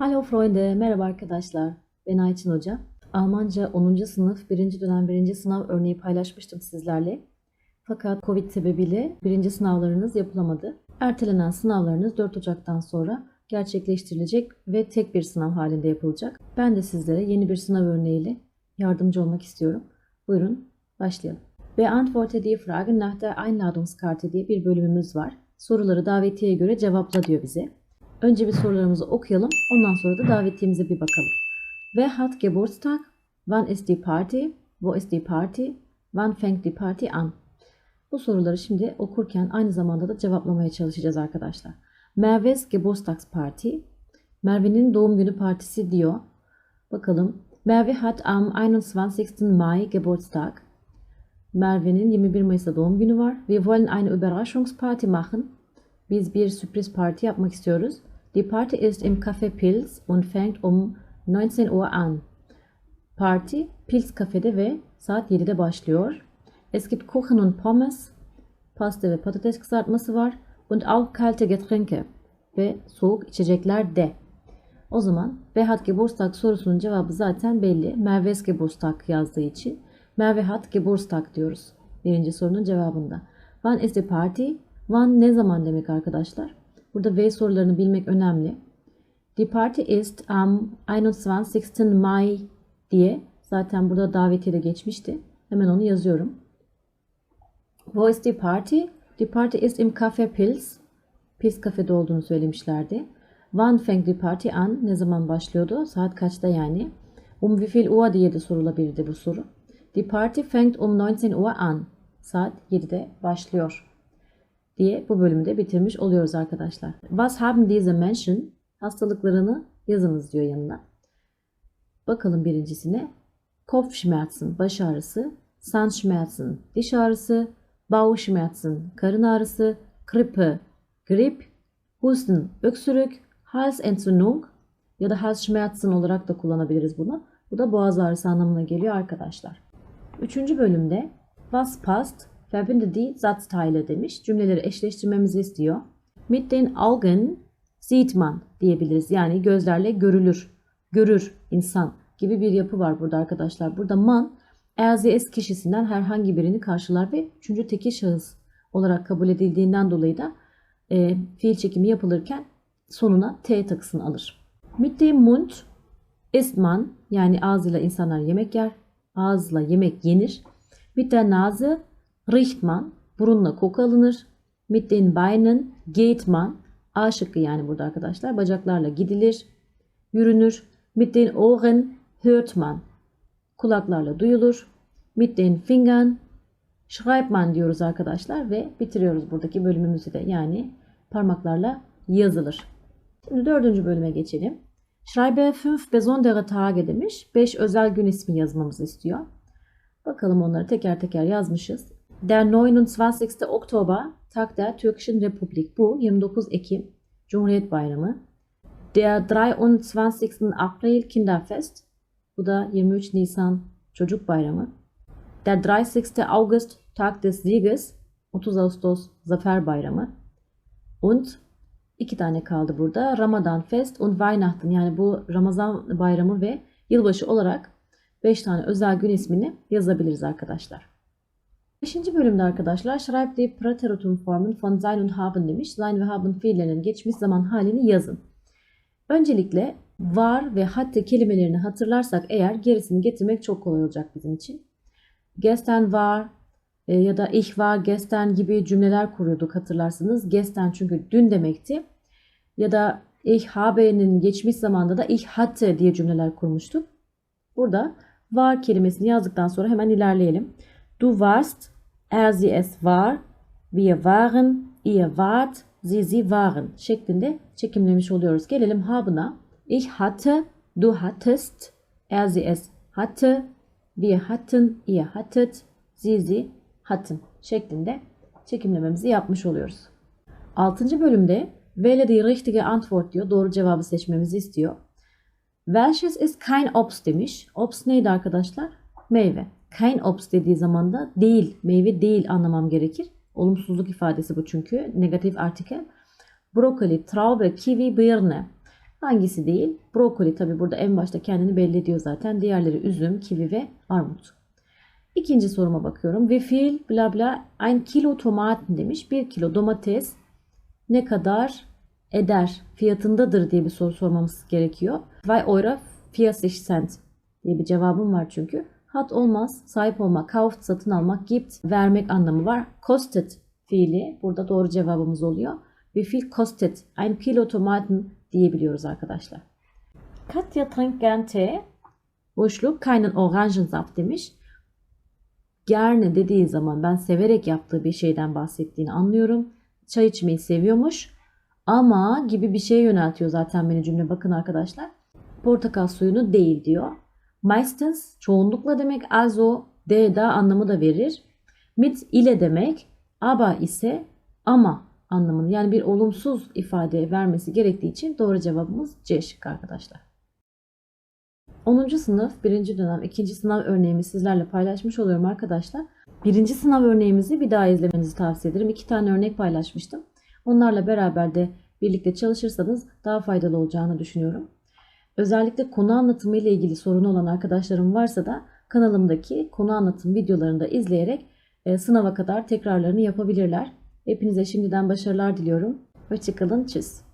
Hallo Freunde, merhaba arkadaşlar. Ben Ayçin Hoca. Almanca 10. sınıf 1. dönem 1. sınav örneği paylaşmıştım sizlerle. Fakat Covid sebebiyle 1. sınavlarınız yapılamadı. Ertelenen sınavlarınız 4 Ocak'tan sonra gerçekleştirilecek ve tek bir sınav halinde yapılacak. Ben de sizlere yeni bir sınav örneğiyle yardımcı olmak istiyorum. Buyurun başlayalım. Beantworte die Fragen nach der Einladungskarte diye bir bölümümüz var. Soruları davetiyeye göre cevapla diyor bize. Önce bir sorularımızı okuyalım. Ondan sonra da davetiyemize bir bakalım. Wer hat Geburtstag? Wann ist die Party? Wo ist die Party? Wann fängt die Party an? Bu soruları şimdi okurken aynı zamanda da cevaplamaya çalışacağız arkadaşlar. Merve's Geburtstagsparty. Merve'nin doğum günü partisi diyor. Bakalım. Merve hat am 21. Mai Geburtstag. Merve'nin 21 Mayıs'ta doğum günü var. Wir wollen eine Überraschungsparty machen. Biz bir sürpriz parti yapmak istiyoruz. Die Party ist im Café Pils und fängt um 19 Uhr an. Parti Pils kafede ve saat 7'de başlıyor. Es gibt Kuchen und Pommes. Pasta ve patates kızartması var. Und auch kalte Getränke. Ve soğuk içecekler de. O zaman Wer hat Geburtstag sorusunun cevabı zaten belli. Merve's Geburtstag yazdığı için. Merve hat Geburtstag diyoruz. Birinci sorunun cevabında. Wann ist die Party? Wann ne zaman demek arkadaşlar? Burada V sorularını bilmek önemli. Die Party ist am 21. Mai diye zaten burada davetiye de geçmişti. Hemen onu yazıyorum. Wo ist die Party? Die Party ist im Café Pils. Pils kafede olduğunu söylemişlerdi. Wann fängt die Party an? Ne zaman başlıyordu? Saat kaçta yani? Um wie viel Uhr diye de sorulabilirdi bu soru. Die Party fängt um 19 Uhr an. Saat 7'de başlıyor diye bu bölümde bitirmiş oluyoruz arkadaşlar. Was haben diese Menschen? Hastalıklarını yazınız diyor yanına. Bakalım birincisine. Kopfschmerzen, baş ağrısı. Zahnschmerzen, diş ağrısı. Bauchschmerzen, karın ağrısı. Grippe, grip. Husten, öksürük. Halsentzündung ya da Halsschmerzen olarak da kullanabiliriz bunu. Bu da boğaz ağrısı anlamına geliyor arkadaşlar. Üçüncü bölümde Was passt? Verbinde die Satzteile demiş. Cümleleri eşleştirmemizi istiyor. Mit den Augen sieht man diyebiliriz. Yani gözlerle görülür. Görür insan gibi bir yapı var burada arkadaşlar. Burada man EZS kişisinden herhangi birini karşılar ve üçüncü tekil şahıs olarak kabul edildiğinden dolayı da e, fiil çekimi yapılırken sonuna T takısını alır. Mit dem Mund isst man yani ağzıyla insanlar yemek yer. Ağızla yemek yenir. Mit der Nase riecht burunla koku alınır. Mit den Beinen geht man A şıkkı yani burada arkadaşlar bacaklarla gidilir, yürünür. Mit den Ohren hört man kulaklarla duyulur. Mit den Fingern schreibt man diyoruz arkadaşlar ve bitiriyoruz buradaki bölümümüzü de yani parmaklarla yazılır. Şimdi dördüncü bölüme geçelim. Schreibe fünf besondere Tage demiş. Beş özel gün ismi yazmamızı istiyor. Bakalım onları teker teker yazmışız. Der 29. Oktober Tag der Türkischen Republik. Bu 29 Ekim Cumhuriyet Bayramı. Der 23. April Kinderfest. Bu da 23 Nisan Çocuk Bayramı. Der 30. August Tag des Sieges. 30 Ağustos Zafer Bayramı. Und iki tane kaldı burada. Ramadan Fest und Weihnachten yani bu Ramazan bayramı ve yılbaşı olarak 5 tane özel gün ismini yazabiliriz arkadaşlar. Beşinci bölümde arkadaşlar Schreibt die Präteritumformen von sein und haben demiş. Sein ve haben fiillerinin geçmiş zaman halini yazın. Öncelikle var ve hatte kelimelerini hatırlarsak eğer gerisini getirmek çok kolay olacak bizim için. Gestern var e, ya da ich war gestern gibi cümleler kuruyorduk hatırlarsınız. Gestern çünkü dün demekti. Ya da ich habe'nin geçmiş zamanda da ich hatte diye cümleler kurmuştuk. Burada var kelimesini yazdıktan sonra hemen ilerleyelim. Du warst, er sie es war, wir waren, ihr wart, sie sie waren şeklinde çekimlemiş oluyoruz. Gelelim habına. Ich hatte, du hattest, er sie es hatte, wir hatten, ihr hattet, sie sie hatten şeklinde çekimlememizi yapmış oluyoruz. Altıncı bölümde Wähle die richtige Antwort diyor. Doğru cevabı seçmemizi istiyor. Welches ist kein Obst demiş. Obst neydi arkadaşlar? Meyve. Kein Obst dediği zaman da değil, meyve değil anlamam gerekir. Olumsuzluk ifadesi bu çünkü. Negatif artikel. Brokoli, Traube, Kiwi, Birne. Hangisi değil? Brokoli tabi burada en başta kendini belli ediyor zaten. Diğerleri üzüm, kivi ve armut. İkinci soruma bakıyorum. Wie viel bla bla ein kilo Tomaten demiş. Bir kilo domates ne kadar eder fiyatındadır diye bir soru sormamız gerekiyor. 2 euro 40 cent diye bir cevabım var çünkü. Hat olmaz, sahip olmak, kauft satın almak, gibt vermek anlamı var. Kostet fiili burada doğru cevabımız oluyor. Wie viel kostet ein kilo Tomaten diyebiliyoruz arkadaşlar. Katja trinkt gern Tee. Boşluk keinen Orangensaft demiş. Gerne dediği zaman ben severek yaptığı bir şeyden bahsettiğini anlıyorum. Çay içmeyi seviyormuş. Ama gibi bir şeye yöneltiyor zaten beni cümle. Bakın arkadaşlar. Portakal suyunu değil diyor. Meistens çoğunlukla demek. Also de da anlamı da verir. Mit ile demek. Aber ise ama anlamını yani bir olumsuz ifade vermesi gerektiği için doğru cevabımız C şıkkı arkadaşlar. 10. sınıf 1. dönem 2. sınav örneğimi sizlerle paylaşmış oluyorum arkadaşlar. 1. sınav örneğimizi bir daha izlemenizi tavsiye ederim. 2 tane örnek paylaşmıştım. Onlarla beraber de birlikte çalışırsanız daha faydalı olacağını düşünüyorum. Özellikle konu anlatımı ile ilgili sorunu olan arkadaşlarım varsa da kanalımdaki konu anlatım videolarını da izleyerek e, sınava kadar tekrarlarını yapabilirler. Hepinize şimdiden başarılar diliyorum. Hoşçakalın. Tschüss.